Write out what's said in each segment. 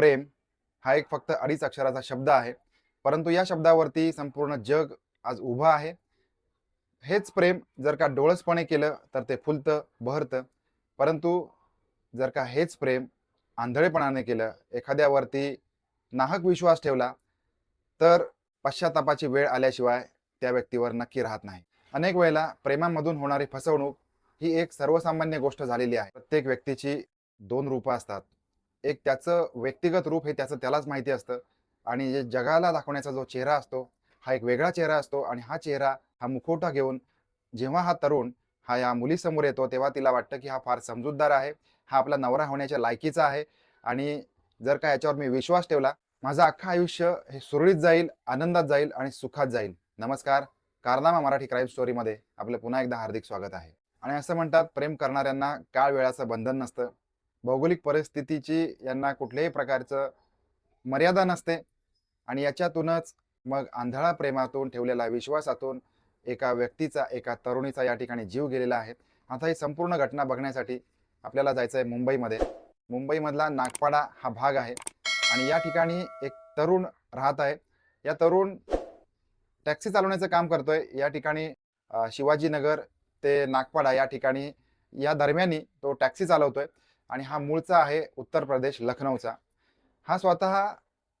प्रेम हा एक फक्त अडीच अक्षराचा शब्द आहे. परंतु या शब्दावरती संपूर्ण जग आज उभं आहे. हेच प्रेम जर का डोळसपणे केलं तर ते फुलतं बहरतं. परंतु जर का हेच प्रेम आंधळेपणाने केलं एखाद्यावरती नाहक विश्वास ठेवला तर पश्चातापाची वेळ आल्याशिवाय त्या व्यक्तीवर नक्की राहत नाही. अनेक वेळेला प्रेमामधून होणारी फसवणूक ही एक सर्वसामान्य गोष्ट झालेली आहे. प्रत्येक व्यक्तीची दोन रूपं असतात. एक त्याचं व्यक्तिगत रूप हे त्याचं त्यालाच माहिती असतं. आणि जे जगाला दाखवण्याचा जो चेहरा असतो हा एक वेगळा चेहरा असतो आणि हा चेहरा हा मुखवटा घेऊन जेव्हा हा तरुण हा या मुलीसमोर येतो तेव्हा तिला वाटतं की हा फार समजूतदार आहे हा आपला नवरा होण्याच्या लायकीचा आहे. आणि जर का याच्यावर मी विश्वास ठेवला माझं अख्खं आयुष्य हे सुरळीत जाईल आनंदात जाईल आणि सुखात जाईल. नमस्कार. कारनामा मराठी क्राईम स्टोरीमध्ये आपलं पुन्हा एकदा हार्दिक स्वागत आहे. आणि असं म्हणतात प्रेम करणाऱ्यांना काळ वेळाचं बंधन नसतं. भौगोलिक परिस्थितीची यांना कुठल्याही प्रकारचं मर्यादा नसते. आणि याच्यातूनच मग आंधळा प्रेमातून ठेवलेला विश्वासातून एका व्यक्तीचा एका तरुणीचा या ठिकाणी जीव गेलेला आहे. आता ही संपूर्ण घटना बघण्यासाठी आपल्याला जायचं आहे मुंबईमध्ये. मुंबईमधला नागपाडा हा भाग आहे. आणि या ठिकाणी एक तरुण राहत आहे. या तरुण टॅक्सी चालवण्याचं काम करतोय. या ठिकाणी शिवाजीनगर ते नागपाडा या ठिकाणी या दरम्यानी तो टॅक्सी चालवतोय. आणि हा मूळचा आहे उत्तर प्रदेश लखनौचा. हा स्वतः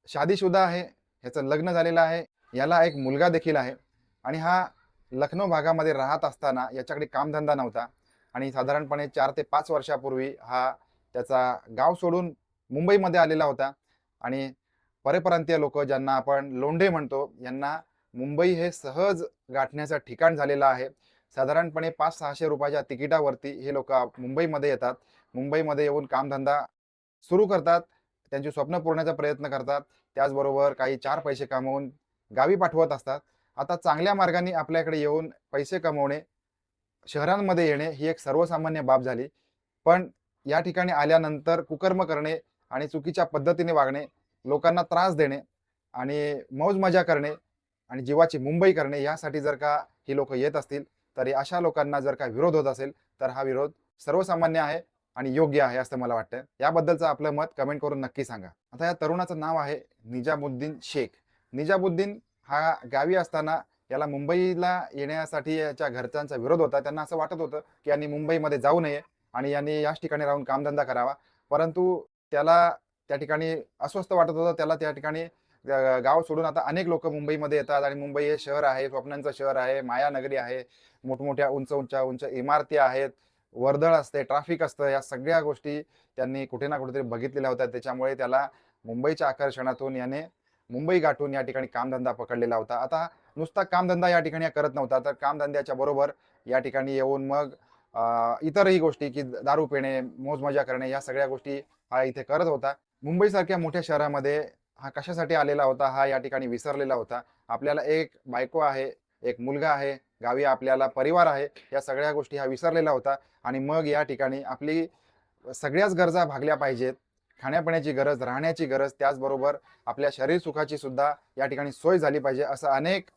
शादीशुदा आहे ह्याचं लग्न झालेलं आहे याला एक मुलगा देखील आहे. आणि हा लखनौ भागामध्ये राहत असताना याच्याकडे कामधंदा नव्हता. आणि साधारणपणे चार ते पाच वर्षापूर्वी हा त्याचा गाव सोडून मुंबईमध्ये आलेला होता. आणि परप्रांतीय लोक ज्यांना आपण लोंढे म्हणतो यांना मुंबई हे सहज गाठण्याचं ठिकाण झालेलं आहे. साधारणपणे पाच सहाशे रुपयाच्या तिकिटावरती हे लोक मुंबईमध्ये येतात. मुंबईमध्ये येऊन कामधंदा सुरू करतात. त्यांची स्वप्न पुरण्याचा प्रयत्न करतात. त्याचबरोबर काही चार पैसे कमवून गावी पाठवत असतात. आता चांगल्या मार्गाने आपल्याकडे येऊन पैसे कमवणे शहरांमध्ये येणे ही एक सर्वसामान्य बाब झाली. पण या ठिकाणी आल्यानंतर कुकर्म करणे आणि चुकीच्या पद्धतीने वागणे लोकांना त्रास देणे आणि मौज मजा करणे आणि जीवाची मुंबई करणे यासाठी जर का ही लोक येत असतील तर अशा लोकांना जर का विरोध होत असेल तर हा विरोध सर्वसामान्य आहे आणि योग्य आहे असं मला वाटतं याबद्दलचं आपलं मत कमेंट करून नक्की सांगा. आता या तरुणाचं नाव आहे निजामुद्दीन शेख. निजामुद्दीन हा गावी असताना याला मुंबईला येण्यासाठी याच्या घरच्यांचा विरोध होता. त्यांना असं वाटत होतं की यांनी मुंबईमध्ये जाऊ नये आणि यांनी याच ठिकाणी राहून कामधंदा करावा. परंतु त्याला त्या ठिकाणी अस्वस्थ वाटत होतं. त्याला त्या ठिकाणी गाव सोडून आता अनेक लोक मुंबईमध्ये येतात आणि मुंबई हे शहर आहे स्वप्नांचं शहर आहे मायानगरी आहे मोठमोठ्या उंच उंच उंच इमारती आहेत वर्दळ असते ट्रॅफिक असतं या सगळ्या गोष्टी त्यांनी कुठे ना कुठेतरी बघितलेल्या होत्या. त्याच्यामुळे त्याला मुंबईच्या आकर्षणातून याने मुंबई गाठून या ठिकाणी कामधंदा पकडलेला होता. आता नुसता कामधंदा या ठिकाणी करत नव्हता तर कामधंद्याच्या बरोबर या ठिकाणी येऊन मग इतरही गोष्टी की दारू पिणे मोजमजा करणे या सगळ्या गोष्टी हा इथे करत होता. मुंबईसारख्या मोठ्या शहरामध्ये हा कशासाठी आलेला होता? हा या ठिकाणी विसरलेला होता. आपल्याला एक बायको आहे एक मुलगा आहे गावी आपल्याला परिवार आहे या सगळ्या गोष्टी हा विसरलेला होता. आणि मग या ठिकाणी आपली सगळ्याच गरजा भागल्या पाहिजेत. खाण्यापिण्याची गरज राहण्याची गरज त्याचबरोबर आपल्या शरीर सुखाची सुद्धा या ठिकाणी सोय झाली पाहिजे असं अनेक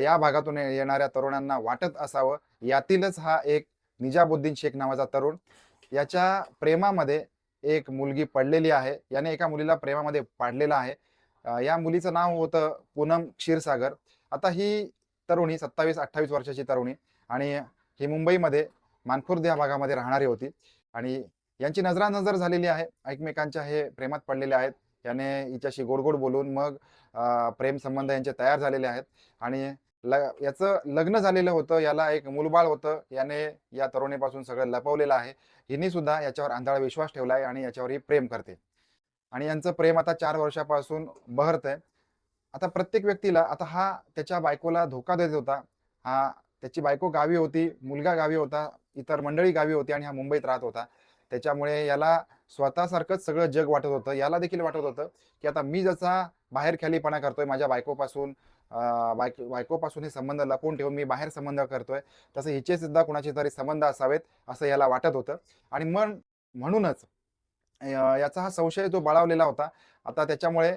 या भागातून येणाऱ्या तरुणांना वाटत असावं. यातीलच हा एक निजाबुद्दीन शेख नावाचा तरुण. याच्या प्रेमामध्ये एक मुलगी पडलेली आहे. याने एका मुलीला प्रेमामध्ये पाडलेला आहे. या मुलीचं नाव होतं पूनम क्षीरसागर. आता ही तरुणी सत्तावीस अठ्ठावीस वर्षाची तरुणी आणि ही मुंबईमध्ये मानखुर्द या भागामध्ये राहणारी होती. आणि यांची नजरानजर झालेली आहे. एकमेकांच्या हे प्रेमात पडलेले आहेत. याने हिच्याशी गोड गोड बोलून मग प्रेम संबंध यांचे तयार झालेले आहेत. आणि ल याचं लग्न झालेलं होतं याला एक मूलबाळ होतं याने या तरुणीपासून सगळं लपवलेलं आहे. हिने सुद्धा याच्यावर आंधळा विश्वास ठेवला आहे आणि याच्यावरही प्रेम करते. आणि यांचं प्रेम आता चार वर्षापासून बहरतंय. आता प्रत्येक व्यक्तीला आता हा त्याच्या बायकोला धोका देत होता. हा त्याची बायको गावी होती मुलगा गावी होता इतर मंडळी गावी होती आणि हा मुंबईत राहत होता. त्याच्यामुळे याला स्वतःसारखंच सगळं जग वाटत होतं. याला देखील वाटत होतं की आता मी जसा बाहेर खालीपणा करतोय माझ्या बायकोपासून बायको बायकोपासून हे संबंध लपवून ठेवून मी बाहेर संबंध करतोय. तसं हिचे सुद्धा कुणाचे तरी संबंध असावेत असं याला वाटत होतं. आणि मन म्हणूनच याचा हा संशय जो बाळावलेला होता आता त्याच्यामुळे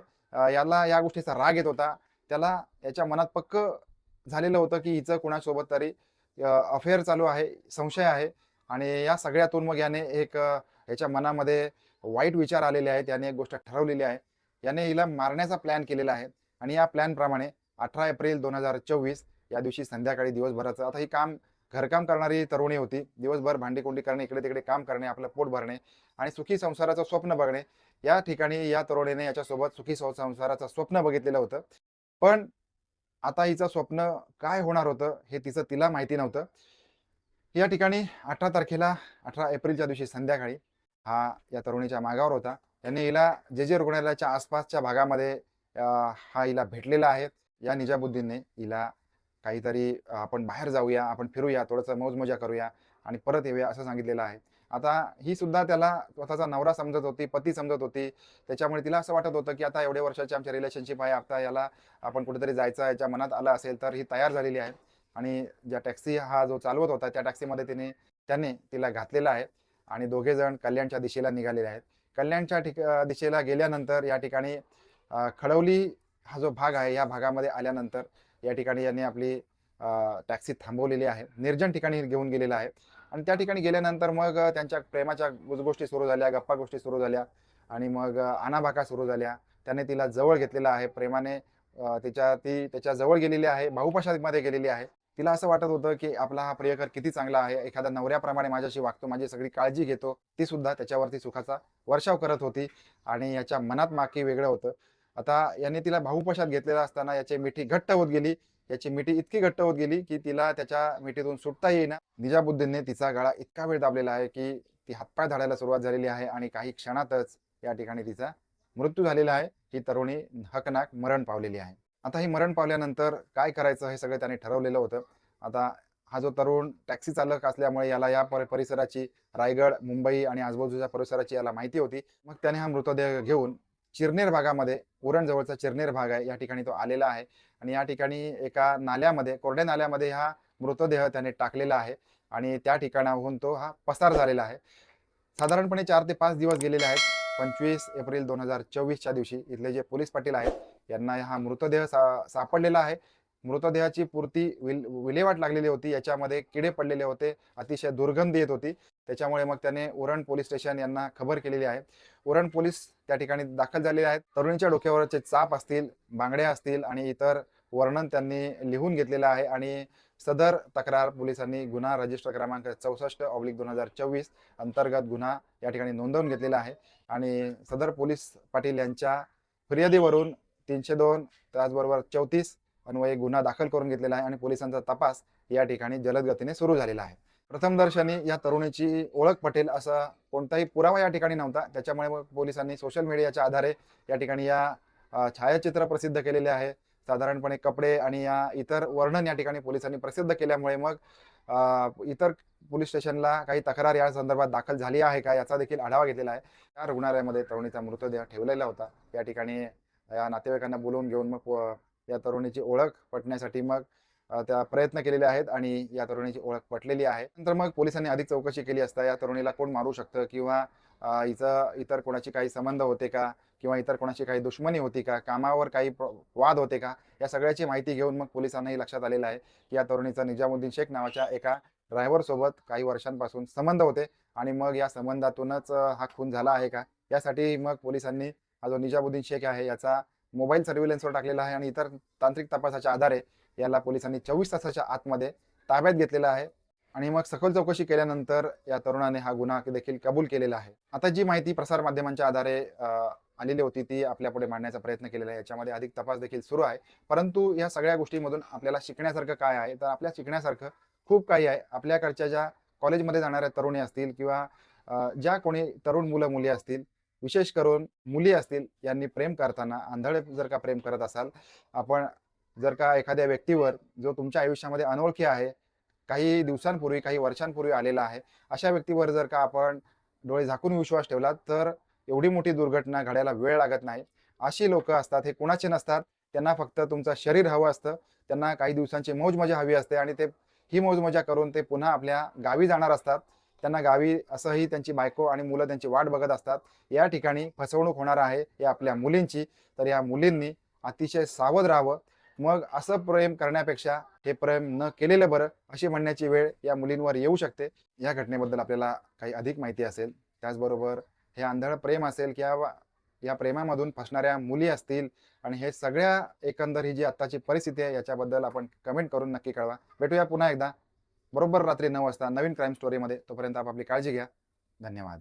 याला या गोष्टीचा राग येत होता. त्याला याच्या मनात पक्क झालेलं होतं की हिचं कुणासोबत तरी अफेअर चालू आहे संशय आहे. आणि या सगळ्यातून मग याने एक याच्या मनामध्ये वाईट विचार आलेले आहेत याने एक गोष्ट ठरवलेली आहे. याने हिला मारण्याचा प्लॅन केलेला आहे. आणि या प्लॅनप्रमाणे अठरा एप्रिल दोन हजार चोवीस या दिवशी संध्याकाळी दिवसभराचं. आता ही काम घरकाम करणारी तरुणी होती. दिवसभर भांडीकोंडी करणे इकडे तिकडे काम करणे आपलं पोट भरणे आणि सुखी संसाराचं स्वप्न बघणे. या ठिकाणी या तरुणीने याच्यासोबत सुखी संसाराचं स्वप्न बघितलेलं होतं. पण आता हिचं स्वप्न काय होणार होतं हे तिचं तिला माहिती नव्हतं. या ठिकाणी अठरा तारखेला अठरा एप्रिलच्या दिवशी संध्याकाळी हा या तरुणीच्या मागावर होता. त्यांनी हिला जे जे रुग्णालयाच्या आसपासच्या भागामध्ये हा हिला भेटलेला आहे. या निजामुद्दीनने हिला काहीतरी आपण बाहेर जाऊया आपण फिरूया थोडंसं मौजमजा करूया आणि परत येऊया असं सांगितलेलं आहे. आता ही सुद्धा त्याला स्वतःचा नवरा समजत होती पती समजत होती. त्याच्यामुळे तिला असं वाटत होतं की आता एवढ्या वर्षाचे आमचे रिलेशनशिप आहे आता याला आपण कुठेतरी जायचं याच्या मनात आलं असेल तर ही तयार झालेली आहे. आणि ज्या टॅक्सी हा जो चालवत होता त्या टॅक्सीमध्ये तिने त्याने तिला घातलेला आहे आणि दोघे जण कल्याणच्या दिशेला निघालेले आहेत. कल्याणच्या ठिक दिशेला गेल्यानंतर या ठिकाणी खडवली हा जो भाग आहे या भागामध्ये आल्यानंतर या ठिकाणी यांनी आपली टॅक्सी थांबवलेली आहे. निर्जन ठिकाणी घेऊन गेलेला आहे. आणि त्या ठिकाणी गेल्यानंतर मग त्यांच्या प्रेमाच्या गुजगोष्टी सुरू झाल्या गप्पा गोष्टी सुरू झाल्या आणि मग आणाभाका सुरू झाल्या. त्याने तिला जवळ घेतलेला आहे. प्रेमाने तिच्या ती त्याच्याजवळ गेलेली आहे भाऊपाशामध्ये गेलेली आहे. तिला असं वाटत होतं की आपला हा प्रियकर किती चांगला आहे. एखाद्या नवऱ्याप्रमाणे माझ्याशी वागतो माझी सगळी काळजी घेतो. ती सुद्धा त्याच्यावरती सुखाचा वर्षाव करत होती आणि याच्या मनात माकी वेगळं होतं. आता याने तिला भाऊपशात घेतलेला असताना याची मिठी घट्ट होत गेली. याची मिठी इतकी घट्ट होत गेली की तिला त्याच्या मिठीतून सुटता येईना. निजाबुद्दीनने तिचा गळा इतका वेळ दाबलेला आहे की ती हातपाय धाडायला सुरुवात झालेली आहे आणि काही क्षणातच या ठिकाणी तिचा मृत्यू झालेला आहे. ही तरुणी हकनाक मरण पावलेली आहे. आता ही मरण पावल्यानंतर काय करायचं हे सगळं त्याने ठरवलेलं होतं. आता हा जो तरुण टॅक्सी चालक असल्यामुळे याला या परिसराची रायगड मुंबई आणि आजूबाजूच्या परिसराची याला माहिती होती. मग त्याने हा मृतदेह घेऊन चिरनेर भागामध्ये उरणजवळचा चिरनेर भाग आहे या ठिकाणी तो आलेला आहे. आणि या ठिकाणी एका नाल्यामध्ये कोरड्या नाल्यामध्ये हा मृतदेह त्याने टाकलेला आहे. आणि त्या ठिकाणाहून तो हा पसार झालेला आहे. साधारणपणे चार ते पाच दिवस गेलेले आहेत. पंचवीस एप्रिल दोन हजार चोवीसच्या दिवशी इथले जे पोलीस पाटील आहेत यांना हा मृतदेह सा सापडलेला आहे. मृतदेहाची पूर्ती विल विल्हेवाट लागलेली होती. याच्यामध्ये किडे पडलेले होते. अतिशय दुर्गंधी येत होती. त्याच्यामुळे मग त्याने उरण पोलीस स्टेशन यांना खबर केलेली आहे. उरण पोलीस त्या ठिकाणी दाखल झालेले आहेत. तरुणीच्या डोक्यावरचे चाप असतील बांगड्या असतील आणि इतर वर्णन त्यांनी लिहून घेतलेलं आहे आणि सदर तक्रार पोलिसांनी गुन्हा रजिस्टर क्रमांक चौसष्ट ऑब्लिक दोन हजार चोवीस अंतर्गत गुन्हा या ठिकाणी नोंदवून घेतलेला आहे आणि सदर पोलीस पाटील यांच्या फिर्यादीवरून तीनशे दोन त्याचबरोबर चौतीस अन्वये गुन्हा दाखल करून घेतलेला आहे आणि पोलिसांचा तपास या ठिकाणी जलद गतीने सुरू झालेला आहे. प्रथमदर्शनी या तरुणीची ओळख पटेल असा कोणताही पुरावा या ठिकाणी नव्हता. त्याच्यामुळे मग पोलिसांनी सोशल मीडियाच्या आधारे या ठिकाणी या छायाचित्र प्रसिद्ध केलेले आहे. साधारणपणे कपडे आणि या इतर वर्णन या ठिकाणी पोलिसांनी प्रसिद्ध केल्यामुळे मग इतर पोलीस स्टेशनला काही तक्रार या संदर्भात दाखल झाली आहे का याचा देखील आढावा घेतलेला आहे. त्या रुग्णालयामध्ये तरुणीचा मृतदेह ठेवलेला होता. या ठिकाणी या नातेवाईकांना बोलवून घेऊन मग या तरुणीची ओळख पटण्यासाठी मग त्या प्रयत्न केलेले आहेत आणि या तरुणीची ओळख पटलेली आहे. नंतर मग पोलिसांनी अधिक चौकशी केली असता या तरुणीला कोण मारू शकतं किंवा हिचं इतर कोणाची काही संबंध होते का किंवा इतर कोणाची काही दुश्मनी होती का कामावर काही प्र- वाद होते का या सगळ्याची माहिती घेऊन मग पोलिसांनाही लक्षात आलेलं आहे की या तरुणीचा निजामुद्दीन शेख नावाच्या एका ड्रायव्हर सोबत काही वर्षांपासून संबंध होते आणि मग या संबंधातूनच हा खून झाला आहे का? यासाठी मग पोलिसांनी हा जो निजामुद्दीन शेख आहे याचा मोबाईल सर्व्हिलन्सवर टाकलेला आहे आणि इतर तांत्रिक तपासाच्या आधारे याला पोलिसांनी चोवीस तासाच्या आतमध्ये ताब्यात घेतलेला आहे. आणि मग सखोल चौकशी केल्यानंतर या तरुणाने हा गुन्हा देखील कबूल केलेला आहे. आता जी माहिती प्रसार माध्यमांच्या आधारे आलेली होती ती आपल्यापुढे मांडण्याचा प्रयत्न केलेला आहे. याच्यामध्ये अधिक तपास देखील सुरू आहे. परंतु या सगळ्या गोष्टीमधून आपल्याला शिकण्यासारखं काय आहे? तर आपल्या शिकण्यासारखं खूप काही आहे. आपल्याकडच्या ज्या कॉलेजमध्ये जाणाऱ्या तरुणी असतील किंवा ज्या कोणी तरुण मुलं मुली असतील विशेष करून मुली असतील यांनी प्रेम करताना आंधळे जर का प्रेम करत असाल आपण जर का एखाद्या व्यक्तीवर जो तुमच्या आयुष्यामध्ये अनोळखी आहे काही दिवसांपूर्वी काही वर्षांपूर्वी आलेला आहे अशा व्यक्तीवर जर का आपण डोळे झाकून विश्वास ठेवला तर एवढी मोठी दुर्घटना घडायला वेळ लागत नाही. अशी लोक असतात हे कुणाचे नसतात त्यांना फक्त तुमचं शरीर हवं असतं त्यांना काही दिवसांची मौजमजा हवी असते आणि ते ही मौजमजा करून ते पुन्हा आपल्या गावी जाणार असतात. त्यांना गावी असंही त्यांची बायको आणि मुलं त्यांची वाट बघत असतात. या ठिकाणी फसवणूक होणार आहे या आपल्या मुलींची. तर या मुलींनी अतिशय सावध राहावं. मग असं प्रेम करण्यापेक्षा हे प्रेम न केलेलं बरं अशी म्हणण्याची वेळ या मुलींवर येऊ शकते. या घटनेबद्दल आपल्याला काही अधिक माहिती असेल. त्याचबरोबर हे आंधळ प्रेम असेल किंवा या प्रेमामधून फसणाऱ्या मुली असतील आणि हे सगळ्या एकंदर ही जी आत्ताची परिस्थिती आहे याच्याबद्दल आपण कमेंट करून नक्की कळवा. भेटूया पुन्हा एकदा. बरोबर रात्री नऊ वाजता नवीन क्राईम स्टोरीमध्ये तोपर्यंत आपापली काळजी घ्या. धन्यवाद.